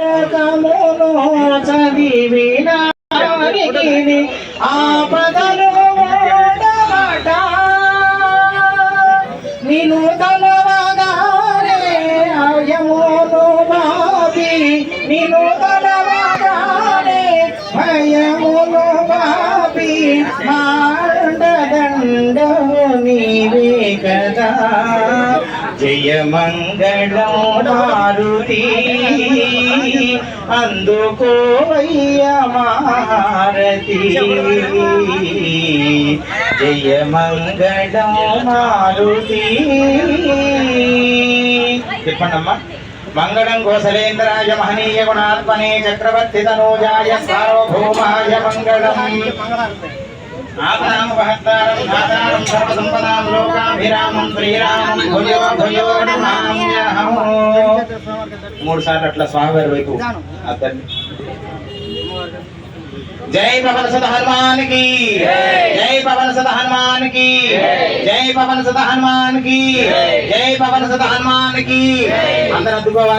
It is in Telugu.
పుస్తకమును చదివినానికి ఆపదలు ఓడమట నిను తలవగానే అయమును బాబి నిను తలవగానే భయమును మాండదండము నీవే కదా. మారుతి. అందుకోవయ్య మారతి. జయ మంగళం మారుతి. చెప్పండమ్మా. మంగళం కోసలేంద్రాయ మహనీయ గుణాత్మనే చక్రవర్తి తనూజాయ సార్వభౌమాయ మంగళం. ఆపదాం వహత్తారం దాతారం సర్వసంపదాం లోకాభిరామం శ్రీరామం భుజో భుజో నమామ్యహం మూడు సార్లు అట్లా స్వామివారి వైపు అద్దండి. జై పవన సద హనుమాన్కి జై పవన సద హనుమాన్కి జై పవన సద హనుమాన్కి జై పవన సద హనుమాన్కి అందరూ అద్దుకోవాలి